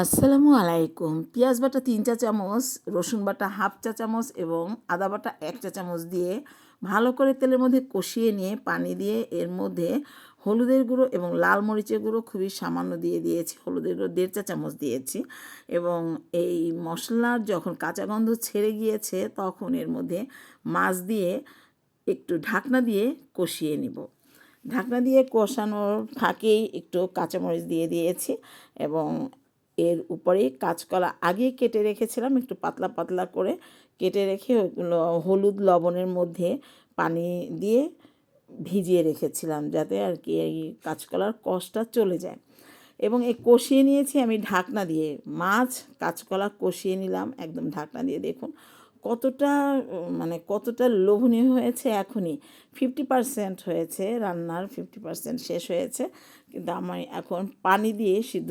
আসসালামু আলাইকুম। পেঁয়াজ বাটা তিন চা চামচ, রসুন বাটা হাফ চা চামচ এবং আদা বাটা এক চা চামচ দিয়ে ভালো করে তেলের মধ্যে কষিয়ে নিয়ে পানি দিয়ে এর মধ্যে হলুদের গুঁড়ো এবং লাল মরিচের গুঁড়ো খুবই সামান্য দিয়ে দিয়েছি। হলুদের গুঁড়ো দেড় চা চামচ দিয়েছি এবং এই মশলার যখন কাঁচা গন্ধ ছেড়ে গিয়েছে তখন এর মধ্যে মাছ দিয়ে একটু ঢাকনা দিয়ে কষিয়ে নিব। ঢাকনা দিয়ে কষানোর ফাঁকেই একটু কাঁচামরিচ দিয়ে দিয়েছি এবং এর উপরে কাঁচকলা আগে কেটে রেখেছিলাম, একটু পাতলা পাতলা করে কেটে রেখে হলুদ লবণের মধ্যে পানি দিয়ে ভিজিয়ে রেখেছিলাম যাতে আর কি এই কাঁচকলার কষটা চলে যায়। এবং এই কষিয়ে নিয়েছি আমি ঢাকনা দিয়ে, মাছ কাঁচকলা কষিয়ে নিলাম, একদম ঢাকনা দিয়ে দেখুন কতটা মানে কতটা লোভনীয় হয়েছে এখনই। ফিফটি পার্সেন্ট হয়েছে রান্নার, ফিফটি পার্সেন্ট শেষ হয়েছে, কিন্তু আমি এখন পানি দিয়ে সিদ্ধ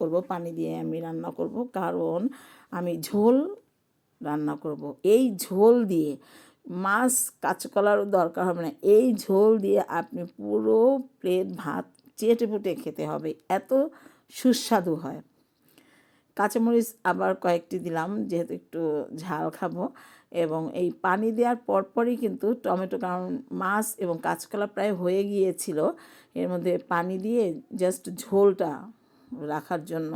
করব, পানি দিয়ে আমি রান্না করব। কারণ আমি ঝোল রান্না করব। এই ঝোল দিয়ে মাছ কাঁচকলারও দরকার হবে না। এই ঝোল দিয়ে আপনি পুরো প্লেট ভাত চেটে পুটে খেতে হবে। এত সুস্বাদু হয়। কাঁচামরিচ আবার কয়েকটি দিলাম, যেহেতু একটু ঝাল খাব। এবং এই পানি দেওয়ার পরপরই কিন্তু টমেটো, কারণ মাছ এবং কাঁচকলা প্রায় হয়ে গিয়েছিল। এর মধ্যে পানি দিয়ে জাস্ট ঝোলটা রাখার জন্য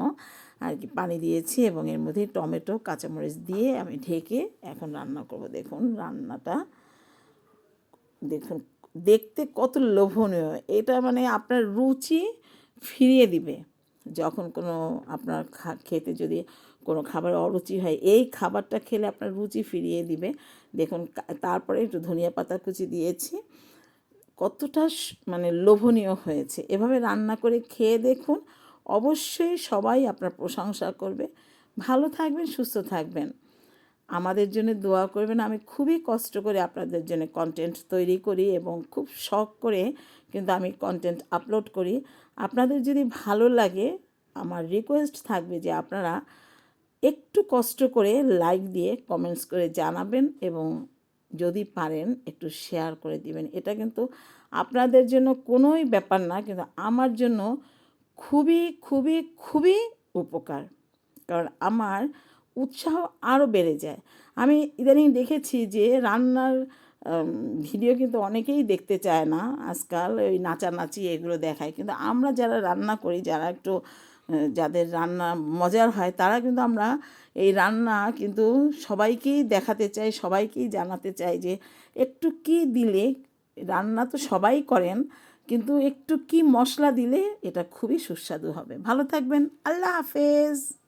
আর কি পানি দিয়েছি এবং এর মধ্যে টমেটো, কাঁচামরিচ দিয়ে আমি ঢেকে এখন রান্না করব। দেখুন রান্নাটা, দেখুন দেখতে কত লোভনীয়। এটা মানে আপনার রুচি ফিরিয়ে দিবে। যখন কোনো আপনার খেতে যদি কোনো খাবার অরুচি হয়, এই খাবারটা খেলে আপনার রুচি ফিরিয়ে দিবে। দেখুন তারপরে একটু ধনিয়া পাতা কুচি দিয়েছি। কতটা মানে লোভনীয় হয়েছে। এভাবে রান্না করে খেয়ে দেখুন অবশ্যই সবাই আপনার প্রশংসা করবে। ভালো থাকবেন, সুস্থ থাকবেন। আমাদের জন্য দোয়া করবেন। আমি খুবই কষ্ট করে আপনাদের জন্য কন্টেন্ট তৈরি করি এবং খুব শখ করে কিন্তু আমি কন্টেন্ট আপলোড করি। আপনাদের যদি ভালো লাগে, আমার রিকোয়েস্ট থাকবে যে আপনারা একটু কষ্ট করে লাইক দিয়ে কমেন্টস করে জানাবেন এবং যদি পারেন একটু শেয়ার করে দিবেন। এটা কিন্তু আপনাদের জন্য কোনোই ব্যাপার না, কিন্তু আমার জন্য খুবই খুবই খুবই উপকার। কারণ আমার উৎসাহ আরও বেড়ে যায়। আমি ইদানিং দেখেছি যে রান্নার ভিডিও কিন্তু অনেকেই দেখতে চায় না। আজকাল ওই নাচানাচি এগুলো দেখায়। কিন্তু আমরা যারা রান্না করি, যারা একটু যাদের রান্না মজার হয়, তারা কিন্তু আমরা এই রান্না কিন্তু সবাইকেই দেখাতে চাই, সবাইকেই জানাতে চাই যে একটু কি দিলে, রান্না তো সবাই করেন কিন্তু একটু কি মশলা দিলে এটা খুবই সুস্বাদু হবে। ভালো থাকবেন। আল্লাহ হাফেজ।